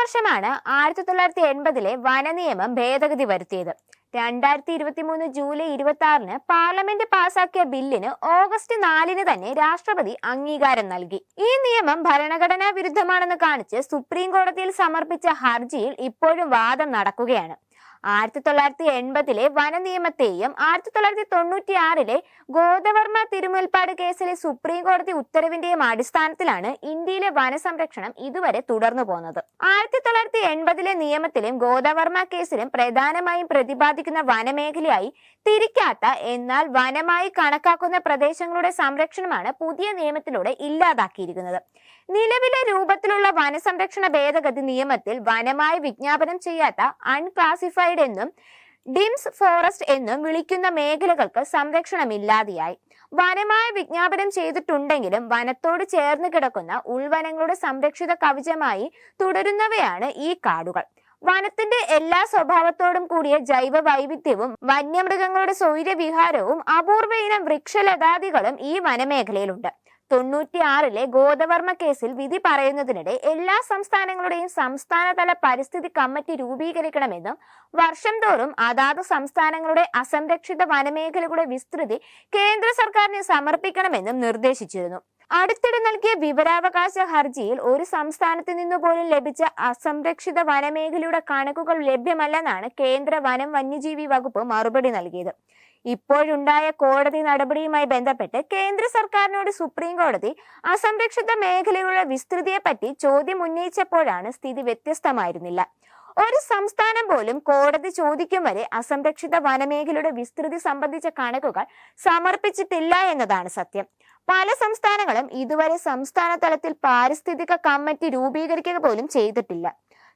വർഷമാണ് ആയിരത്തി തൊള്ളായിരത്തി എൺപതിലെ വനനിയമം ഭേദഗതി വരുത്തിയത്. രണ്ടായിരത്തി ഇരുപത്തി മൂന്ന് ജൂലൈ ഇരുപത്തി ആറിന് പാർലമെന്റ് പാസാക്കിയ ബില്ലിന് ഓഗസ്റ്റ് നാലിന് തന്നെ രാഷ്ട്രപതി അംഗീകാരം നൽകി. ഈ നിയമം ഭരണഘടനാ വിരുദ്ധമാണെന്ന് കാണിച്ച് സുപ്രീം കോടതിയിൽ സമർപ്പിച്ച ഹർജിയിൽ ഇപ്പോഴും വാദം നടക്കുകയാണ്. ആയിരത്തി തൊള്ളായിരത്തി എൺപതിലെ വന നിയമത്തെയും ആയിരത്തി തൊള്ളായിരത്തി തൊണ്ണൂറ്റി ആറിലെ ഗോദവർമ്മ തിരുമുൽപ്പാട് കേസിലെ സുപ്രീം കോടതി ഉത്തരവിന്റെയും അടിസ്ഥാനത്തിലാണ് ഇന്ത്യയിലെ വനസംരക്ഷണം ഇതുവരെ തുടർന്നു പോകുന്നത് ആയിരത്തി തൊള്ളായിരത്തി എൺപതിലെ നിയമത്തിലും ഗോദവർമ്മ കേസിലും പ്രധാനമായും പ്രതിപാദിക്കുന്ന വനമേഖലയായി തിരിക്കാത്ത എന്നാൽ വനമായി കണക്കാക്കുന്ന പ്രദേശങ്ങളുടെ സംരക്ഷണമാണ് പുതിയ നിയമത്തിലൂടെ ഇല്ലാതാക്കിയിരിക്കുന്നത്. നിലവിലെ രൂപത്തിലുള്ള വനസംരക്ഷണ ഭേദഗതി നിയമത്തിൽ വനമായി വിജ്ഞാപനം ചെയ്യാത്ത അൺക്ലാസിഫൈഡ് എന്നും ഡിംസ് ഫോറസ്റ്റ് എന്നും വിളിക്കുന്ന മേഖലകൾക്ക് സംരക്ഷണമില്ലാതെയായി. വനമായ വിജ്ഞാപനം ചെയ്തിട്ടുണ്ടെങ്കിലും വനത്തോട് ചേർന്ന് കിടക്കുന്ന ഉൾവനങ്ങളുടെ സംരക്ഷിത കവചമായി തുടരുന്നവയാണ് ഈ കാടുകൾ. വനത്തിന്റെ എല്ലാ സ്വഭാവത്തോടും കൂടിയ ജൈവ വൈവിധ്യവും വന്യമൃഗങ്ങളുടെ സൗര്യവിഹാരവും അപൂർവയിനം വൃക്ഷലതാദികളും ഈ വനമേഖലയിലുണ്ട്. തൊണ്ണൂറ്റിയാറിലെ ഗോദവർമ്മ കേസിൽ വിധി പറയുന്നതിനിടെ എല്ലാ സംസ്ഥാനങ്ങളുടെയും സംസ്ഥാനതല പരിസ്ഥിതി കമ്മിറ്റി രൂപീകരിക്കണമെന്നും വർഷം തോറും അതാത് സംസ്ഥാനങ്ങളുടെ അസംരക്ഷിത വനമേഖലകളുടെ വിസ്തൃതി കേന്ദ്ര സർക്കാരിന് സമർപ്പിക്കണമെന്നും നിർദ്ദേശിച്ചിരുന്നു. അടുത്തിടെ നൽകിയ വിവരാവകാശ ഹർജിയിൽ ഒരു സംസ്ഥാനത്ത് നിന്നു പോലും ലഭിച്ച അസംരക്ഷിത വനമേഖലയുടെ കണക്കുകൾ ലഭ്യമല്ലെന്നാണ് കേന്ദ്ര വനം വന്യജീവി വകുപ്പ് മറുപടി നൽകിയത്. ഇപ്പോഴുണ്ടായ കോടതി നടപടിയുമായി ബന്ധപ്പെട്ട് കേന്ദ്ര സർക്കാരിനോട് സുപ്രീം കോടതി അസംരക്ഷിത മേഖലയുടെ വിസ്തൃതിയെപ്പറ്റി ചോദ്യം ഉന്നയിച്ചപ്പോഴാണ് സ്ഥിതി വ്യത്യസ്തമായിരുന്നില്ല. ഒരു സംസ്ഥാനം പോലും കോടതി ചോദിക്കും വരെ അസംരക്ഷിത വനമേഖലയുടെ വിസ്തൃതി സംബന്ധിച്ച കണക്കുകൾ സമർപ്പിച്ചിട്ടില്ല എന്നതാണ് സത്യം. പല സംസ്ഥാനങ്ങളും ഇതുവരെ സംസ്ഥാന തലത്തിൽ പാരിസ്ഥിതിക കമ്മിറ്റി രൂപീകരിക്കുക പോലും ചെയ്തിട്ടില്ല.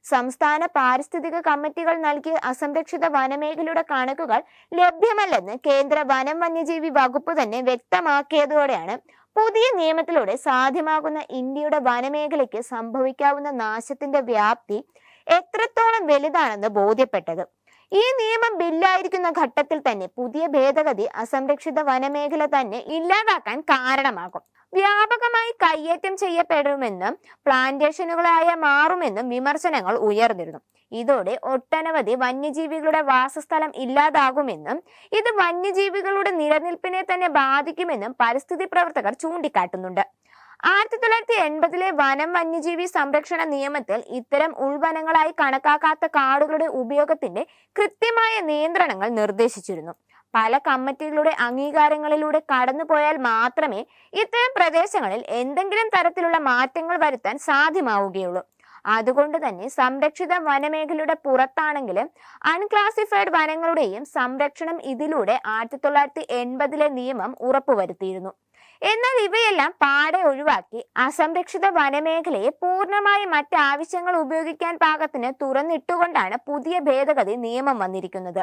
സംസ്ഥാന പാരിസ്ഥിതിക കമ്മിറ്റികൾ നൽകിയ അസംരക്ഷിത വനമേഖലയുടെ കണക്കുകൾ ലഭ്യമല്ലെന്ന് കേന്ദ്ര വനം വന്യജീവി വകുപ്പ് തന്നെ വ്യക്തമാക്കിയതോടെയാണ് പുതിയ നിയമത്തിലൂടെ സാധ്യമാകുന്ന ഇന്ത്യയുടെ വനമേഖലയ്ക്ക് സംഭവിക്കാവുന്ന നാശത്തിന്റെ വ്യാപ്തി എത്രത്തോളം വലുതാണെന്ന് ബോധ്യപ്പെട്ടത്. ഈ നിയമം ബില്ലായിരിക്കുന്ന ഘട്ടത്തിൽ തന്നെ പുതിയ ഭേദഗതി അസംരക്ഷിത വനമേഖല തന്നെ ഇല്ലാതാക്കാൻ കാരണമാകും. കയ്യേറ്റം ചെയ്യപ്പെടുമെന്നും പ്ലാന്റേഷനുകളായ മാറുമെന്നും വിമർശനങ്ങൾ ഉയർന്നിരുന്നു. ഇതോടെ ഒട്ടനവധി വന്യജീവികളുടെ വാസസ്ഥലം ഇല്ലാതാകുമെന്നും ഇത് വന്യജീവികളുടെ നിലനിൽപ്പിനെ തന്നെ ബാധിക്കുമെന്നും പരിസ്ഥിതി പ്രവർത്തകർ ചൂണ്ടിക്കാട്ടുന്നുണ്ട്. ആയിരത്തി തൊള്ളായിരത്തി എൺപതിലെ വനം വന്യജീവി സംരക്ഷണ നിയമത്തിൽ ഇത്തരം ഉൾവനങ്ങളായി കണക്കാക്കാത്ത കാടുകളുടെ ഉപയോഗത്തിന്റെ കൃത്യമായ നിയന്ത്രണങ്ങൾ നിർദ്ദേശിച്ചിരുന്നു. പല കമ്മിറ്റികളുടെ അംഗീകാരങ്ങളിലൂടെ കടന്നുപോയാൽ മാത്രമേ ഇത്തരം പ്രദേശങ്ങളിൽ എന്തെങ്കിലും തരത്തിലുള്ള മാറ്റങ്ങൾ വരുത്താൻ സാധ്യമാവുകയുള്ളൂ. അതുകൊണ്ട് തന്നെ സംരക്ഷിത വനമേഖലയുടെ പുറത്താണെങ്കിലും അൺക്ലാസിഫൈഡ് വനങ്ങളുടെയും സംരക്ഷണം ഇതിലൂടെ ആയിരത്തി തൊള്ളായിരത്തി എൺപതിലെ നിയമം ഉറപ്പുവരുത്തിയിരുന്നു. എന്നാൽ ഇവയെല്ലാം പാടെ ഒഴിവാക്കി അസംരക്ഷിത വനമേഖലയെ പൂർണമായി മറ്റ് ആവശ്യങ്ങൾ ഉപയോഗിക്കാൻ പാകത്തിന് തുറന്നിട്ടുകൊണ്ടാണ് പുതിയ ഭേദഗതി നിയമം വന്നിരിക്കുന്നത്.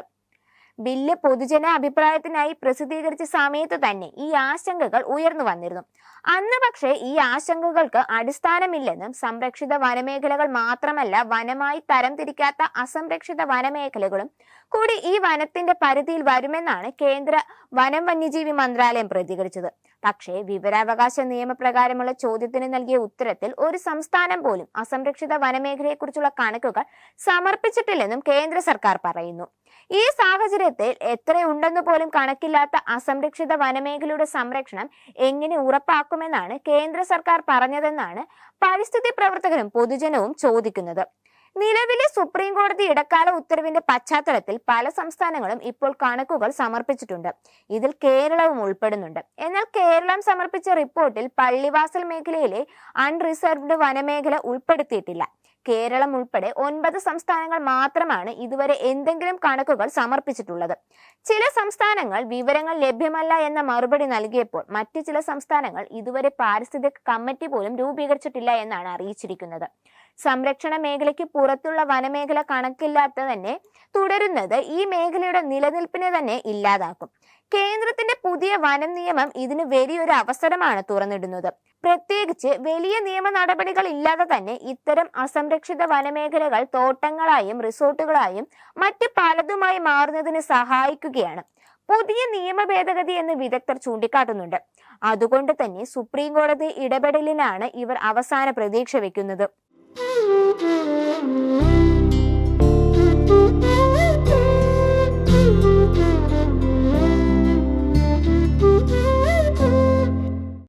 ബില്ല് പൊതുജന അഭിപ്രായത്തിനായി പ്രസിദ്ധീകരിച്ച സമയത്ത് തന്നെ ഈ ആശങ്കകൾ ഉയർന്നു വന്നിരുന്നു. അന്ന് പക്ഷേ ഈ ആശങ്കകൾക്ക് അടിസ്ഥാനമില്ലെന്നും സംരക്ഷിത വനമേഖലകൾ മാത്രമല്ല വനമായി തരംതിരിക്കാത്ത അസംരക്ഷിത വനമേഖലകളും കൂടി ഈ വനത്തിന്റെ പരിധിയിൽ വരുമെന്നാണ് കേന്ദ്ര വനം വന്യജീവി മന്ത്രാലയം പ്രതികരിച്ചത്. പക്ഷേ വിവരാവകാശ നിയമപ്രകാരമുള്ള ചോദ്യത്തിന് നൽകിയ ഉത്തരത്തിൽ ഒരു സംസ്ഥാനം പോലും അസംരക്ഷിത വനമേഖലയെക്കുറിച്ചുള്ള കണക്കുകൾ സമർപ്പിച്ചിട്ടില്ലെന്നും കേന്ദ്ര സർക്കാർ പറയുന്നു. ഈ സാഹചര്യത്തിൽ എത്രയുണ്ടെന്ന് പോലും കണക്കില്ലാത്ത അസംരക്ഷിത വനമേഖലയുടെ സംരക്ഷണം എങ്ങനെ ഉറപ്പാക്കുമെന്നാണ് കേന്ദ്ര സർക്കാർ പറഞ്ഞതെന്നാണ് പരിസ്ഥിതി പ്രവർത്തകരും പൊതുജനവും ചോദിക്കുന്നത്. നിലവിലെ സുപ്രീം കോടതി ഇടക്കാല ഉത്തരവിന്റെ പശ്ചാത്തലത്തിൽ പല സംസ്ഥാനങ്ങളും ഇപ്പോൾ കണക്കുകൾ സമർപ്പിച്ചിട്ടുണ്ട്. ഇതിൽ കേരളവും ഉൾപ്പെടുന്നുണ്ട്. എന്നാൽ കേരളം സമർപ്പിച്ച റിപ്പോർട്ടിൽ പള്ളിവാസൽ മേഖലയിലെ അൺറിസർവ്ഡ് വനമേഖല ഉൾപ്പെടുത്തിയിട്ടില്ല. കേരളം ഉൾപ്പെടെ ഒൻപത് സംസ്ഥാനങ്ങൾ മാത്രമാണ് ഇതുവരെ എന്തെങ്കിലും കണക്കുകൾ സമർപ്പിച്ചിട്ടുള്ളത്. ചില സംസ്ഥാനങ്ങൾ വിവരങ്ങൾ ലഭ്യമല്ല എന്ന മറുപടി നൽകിയപ്പോൾ മറ്റു ചില സംസ്ഥാനങ്ങൾ ഇതുവരെ പാരിസ്ഥിതിക കമ്മിറ്റി പോലും രൂപീകരിച്ചിട്ടില്ല എന്നാണ് അറിയിച്ചിരിക്കുന്നത്. സംരക്ഷണ മേഖലയ്ക്ക് പുറത്തുള്ള വനമേഖല കണക്കില്ലാത്ത തന്നെ തുടരുന്നത് ഈ മേഖലയുടെ നിലനിൽപ്പിനെ തന്നെ ഇല്ലാതാക്കും. കേന്ദ്രത്തിന്റെ പുതിയ വനം നിയമം ഇതിന് വലിയൊരു അവസരമാണ് തുറന്നിടുന്നത്. പ്രത്യേകിച്ച് വലിയ നിയമ നടപടികൾ ഇല്ലാതെ തന്നെ ഇത്തരം അസംരക്ഷിത വനമേഖലകൾ തോട്ടങ്ങളായും റിസോർട്ടുകളായും മറ്റ് പലതുമായി മാറുന്നതിന് സഹായിക്കുകയാണ്. പുതിയ നിയമ ഭേദഗതി എന്ന് വിദഗ്ധർ ചൂണ്ടിക്കാട്ടുന്നുണ്ട്. അതുകൊണ്ട് തന്നെ സുപ്രീം കോടതി ഇടപെടലിനാണ് ഇവർ അവസാന പ്രതീക്ഷ വെക്കുന്നത്. Thank you.